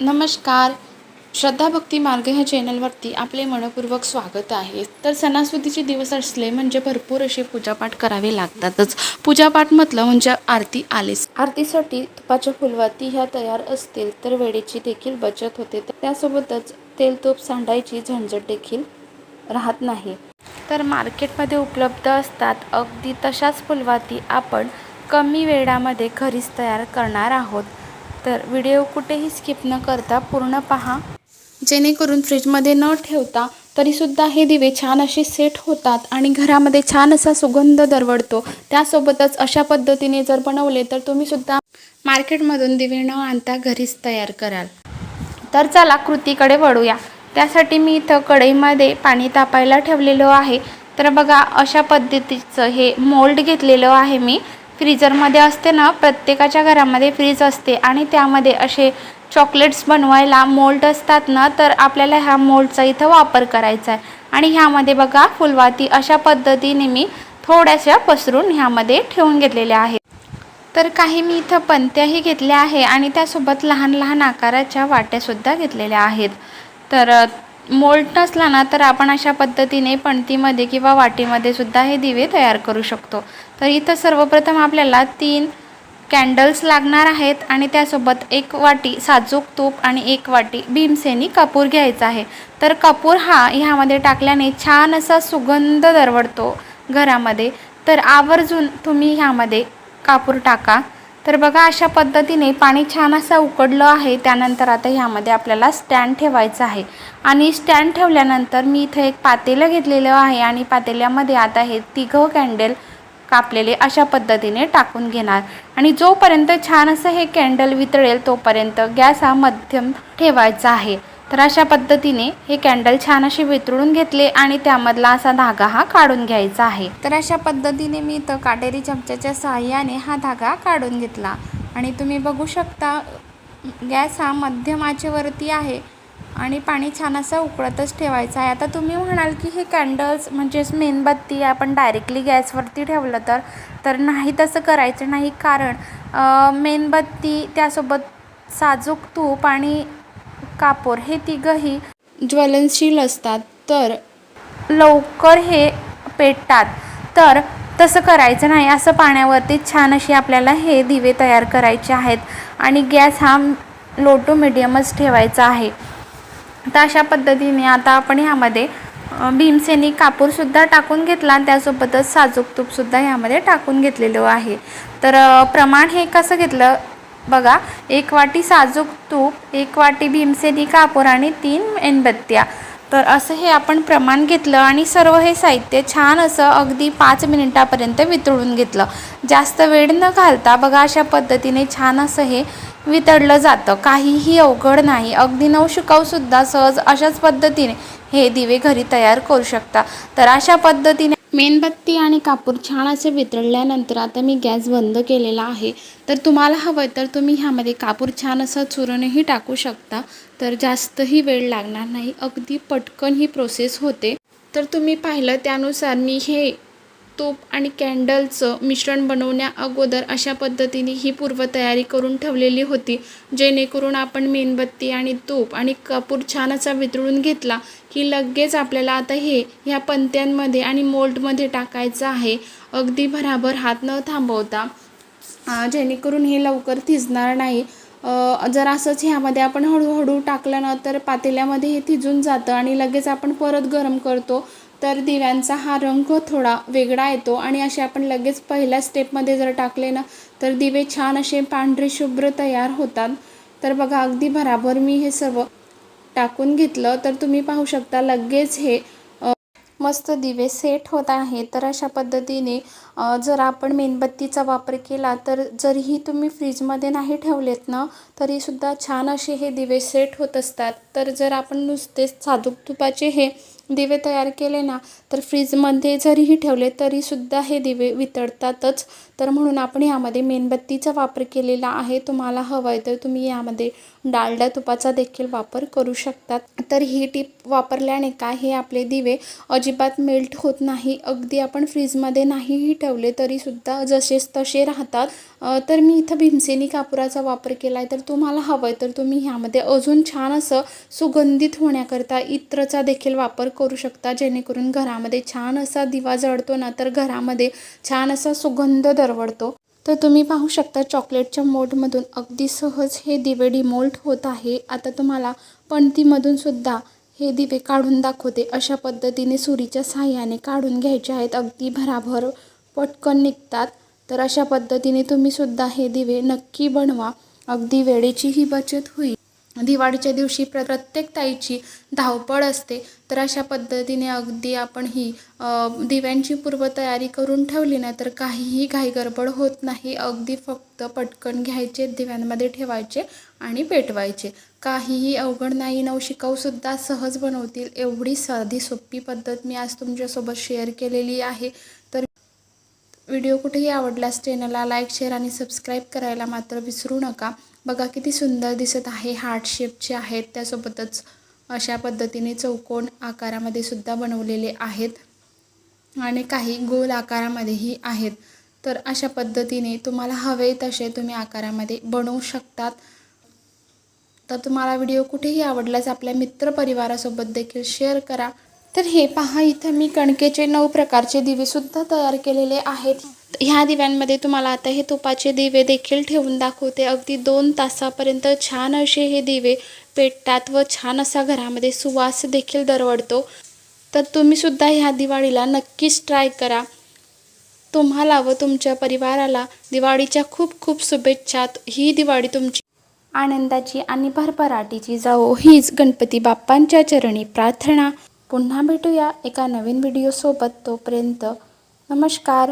नमस्कार. श्रद्धा भक्ती मार्ग ह्या चॅनलवरती आपले मनपूर्वक स्वागत आहे. तर सणासुदीचे दिवस असले म्हणजे भरपूर असे पूजापाठ करावे लागतातच. पूजापाठ म्हटलं म्हणजे आरती आलीच. आरतीसाठी तुपाच्या फुलवाती ह्या तयार असतील तर वेळेची देखील बचत होते. त्यासोबतच तेल तूप सांडायची झंझट देखील राहत नाही. तर मार्केटमध्ये उपलब्ध असतात. अगदी तशाच फुलवाती आपण कमी वेळामध्ये घरीच तयार करणार आहोत. तर व्हिडिओ कुठेही स्किप न करता पूर्ण पहा. जेणेकरून फ्रीजमध्ये न ठेवता तरीसुद्धा हे दिवे छान असे सेट होतात आणि घरामध्ये छान असा सुगंध दरवळतो. त्यासोबतच अशा पद्धतीने जर बनवले तर तुम्हीसुद्धा मार्केटमधून दिवे न आणता घरीच तयार कराल. तर चला कृतीकडे वळूया. त्यासाठी मी इथं कढईमध्ये पाणी तापायला ठेवलेलं आहे. तर बघा अशा पद्धतीचं हे मोल्ड घेतलेलं आहे मी. फ्रीजरमध्ये असते ना प्रत्येकाच्या घरामध्ये फ्रीज असते आणि त्यामध्ये असे चॉकलेट्स बनवायला मोल्ड असतात ना तर आपल्याला ह्या मोल्डचा इथं वापर करायचा आहे. आणि ह्यामध्ये बघा फुलवाती अशा पद्धतीने मी थोड्याशा पसरून ह्यामध्ये ठेवून घेतलेल्या आहेत. तर काही मी इथं पंत्याही घेतल्या आहे आणि त्यासोबत लहान लहान आकाराच्या वाट्यासुद्धा घेतलेल्या आहेत. तर मोल्ट नसला ना तर आपण अशा पद्धतीने पणतीमध्ये किंवा वाटीमध्ये सुद्धा हे दिवे तयार करू शकतो. तर इथं सर्वप्रथम आपल्याला तीन कॅन्डल्स लागणार आहेत आणि त्यासोबत एक वाटी साजूक तूप आणि एक वाटी भीमसेनी कापूर घ्यायचा आहे. तर कापूर हा ह्यामध्ये टाकल्याने छान असा सुगंध दरवळतो घरामध्ये. तर आवर्जून तुम्ही ह्यामध्ये कापूर टाका. तर बघा अशा पद्धतीने पाणी छान असं उकडलं आहे. त्यानंतर आता ह्यामध्ये आपल्याला स्टँड ठेवायचं आहे. आणि स्टँड ठेवल्यानंतर मी इथं एक पातेलं घेतलेलं आहे आणि पातेल्यामध्ये आता हे तिघं कॅन्डल कापलेले अशा पद्धतीने टाकून घेणार. आणि जोपर्यंत छान असं हे कॅन्डल वितळेल तोपर्यंत गॅस हा मध्यम ठेवायचा आहे. तर अशा पद्धतीने हे कॅन्डल छान असे वितळून घेतले आणि त्यामधला असा धागा हा काढून घ्यायचा आहे. तर अशा पद्धतीने मी इथं काटेरी चमच्याच्या सहाय्याने हा धागा काढून घेतला. आणि तुम्ही बघू शकता गॅस हा मध्यम आचेवरती आहे आणि पाणी छान असं उकळतच ठेवायचं आहे. आता तुम्ही म्हणाल की हे कॅन्डल्स म्हणजेच मेणबत्ती आपण डायरेक्टली गॅसवरती ठेवलं तर तर नाही तसं करायचं नाही. कारण मेणबत्ती त्यासोबत साजूक तूप आणि कापूर हे तिघंही ज्वलनशील असतात. तर लवकर हे पेटतात. तर तसं करायचं नाही. असं पाण्यावरती छान अशी आपल्याला हे दिवे तयार करायचे आहेत. आणि गॅस हा लो टू मिडियमच ठेवायचा आहे. तर अशा पद्धतीने आता आपण ह्यामध्ये भीमसेनी कापूरसुद्धा टाकून घेतला आणि त्यासोबतच साजूक तूपसुद्धा ह्यामध्ये टाकून घेतलेलं आहे. तर प्रमाण हे कसं घेतलं? बघा एक वाटी साजूक तूप एक वाटी भीमसेनी कापूर आणि तीन मेणबत्त्या तर असं हे आपण प्रमाण घेतलं आणि सर्व हे साहित्य छान असं अगदी पाच मिनिटापर्यंत वितळून घेतलं. जास्त वेळ न घालता बघा अशा पद्धतीने छान असं हे वितळलं जातं. काहीही अवघड नाही. अगदी नऊ शिकाऊसुद्धा सहज अशाच पद्धतीने हे दिवे घरी तयार करू शकता. तर अशा पद्धतीने मेणबत्ती आणि कापूर छान असे वितळल्यानंतर आता मी गॅस बंद केलेला आहे. तर तुम्हाला हवं तर तुम्ही ह्यामध्ये कापूर छान असं चुरणही टाकू शकता. तर जास्तही वेळ लागणार नाही. अगदी पटकन ही प्रोसेस होते. तर तुम्ही पाहिलं त्यानुसार मी हे तूप आणि कॅन्डलचं मिश्रण बनवण्या अगोदर अशा पद्धतीने ही पूर्वतयारी करून ठेवलेली होती जेणेकरून आपण मेणबत्ती आणि तूप आणि कापूर छान असा वितळून घेतला की लगेच आपल्याला आता हे ह्या पंत्यांमध्ये आणि मोल्डमध्ये टाकायचं आहे. अगदी भराभर हात न थांबवता. जेणेकरून हे लवकर थिजणार नाही. जर असंच ह्यामध्ये आपण हळूहळू टाकलं ना तर पातेल्यामध्ये हे थिजून जातं आणि लगेच आपण परत गरम करतो. तर दिव्यांचा हा रंग थोडा वेगळा येतो आणि असे आपण लगेच पहिल्या स्टेपमध्ये जर टाकले ना तर दिवे छान असे पांढरे शुभ्र तयार होतात. तर बघा अगदी भराभर मी हे सर्व टाकून घेतलं. तर तुम्ही पाहू शकता लगेच हे मस्त दिवे सेट होत आहे. तर अशा पद्धतीने जर आपण मेणबत्तीचा वापर केला तर जरीही तुम्ही फ्रीजमध्ये नाही ठेवलेत ना तरीसुद्धा छान असे हे दिवे सेट होत असतात. तर जर आपण नुसतेच साधूक तुपाचे हे दिवे तयार केले ना तर फ्रीजमध्ये जरीही ठेवले तरीसुद्धा हे दिवे वितळतातच. तर म्हणून आपण यामध्ये मेणबत्तीचा वापर केलेला आहे तुम्हाला हवं आहे तर तुम्ही यामध्ये डालडा तुपाचा देखील वापर करू शकतात. तर ही टीप वापरल्याने काय हे आपले दिवे अजिबात मेल्ट होत नाही अगदी आपण फ्रीजमध्ये नाहीही ठेवले तरीसुद्धा जसेच तसे राहतात. तर मी इथं भीमसेनी कापुराचा वापर केला आहे तर तुम्हाला हवं आहे तर तुम्ही ह्यामध्ये अजून छान असं सुगंधित होण्याकरता इत्रचा देखील वापर करू शकता जेणेकरून घरामध्ये छान असा दिवा जळतो ना तर घरामध्ये छान असा सुगंध दरवळतो. तर तुम्ही पाहू शकता चॉकलेटच्या मोडमधून अगदी सहज हे दिवे डिमोल्ट होत आहे. आता तुम्हाला पणतीमधून सुद्धा हे दिवे काढून दाखवते. अशा पद्धतीने सुरीच्या साह्याने काढून घ्यायचे आहेत. अगदी भराभर पटकन निघतात. तर अशा पद्धतीने तुम्ही सुद्धा हे दिवे नक्की बनवा. अगदी वेळेचीही बचत होईल. दिवाळीच्या दिवशी प्र प्रत्येक ताईची धावपळ असते. तर अशा पद्धतीने अगदी आपण ही दिव्यांची पूर्वतयारी करून ठेवली ना तर काहीही घाई गडबड होत नाही. अगदी फक्त पटकन घ्यायचे दिव्यांमध्ये ठेवायचे आणि पेटवायचे. काहीही अवघड नाही नवशिकाऊसुद्धा सहज बनवतील. एवढी साधी सोपी पद्धत मी आज तुमच्यासोबत शेअर केलेली आहे. तर व्हिडिओ कुठेही आवडल्यास चॅनलला लाईक शेअर आणि सबस्क्राईब करायला मात्र विसरू नका. बघा किती सुंदर दिसत आहे. हार्ट शेपचे आहेत त्यासोबतच अशा पद्धतीने चौकोन आकारामध्ये सुद्धा बनवलेले आहेत आणि काही गोल आकारामध्येही आहेत. तर अशा पद्धतीने तुम्हाला हवे तसे तुम्ही आकारामध्ये बनवू शकतात. तर तुम्हाला व्हिडिओ कुठेही आवडल्यास आपल्या मित्रपरिवारासोबत देखील शेअर करा. तर हे पहा इथं मी कणकेचे नऊ प्रकारचे दिवेसुद्धा तयार केलेले आहेत. ह्या दिव्यांमध्ये तुम्हाला आता हे तुपाचे दिवे देखील ठेवून दाखवते. अगदी दोन तासापर्यंत छान असे हे दिवे पेटतात व छान असा घरामध्ये सुवास देखील दरवडतो तर तुम्हीसुद्धा ह्या दिवाळीला नक्कीच ट्राय करा. तुम्हाला व तुमच्या परिवाराला दिवाळीच्या खूप खूप शुभेच्छा. ही दिवाळी तुमची आनंदाची आणि भरभराटीची जाओ हीच गणपती बाप्पांच्या चरणी प्रार्थना. पुन्हा भेटूया एका नवीन व्हिडिओसोबत तोपर्यंत नमस्कार.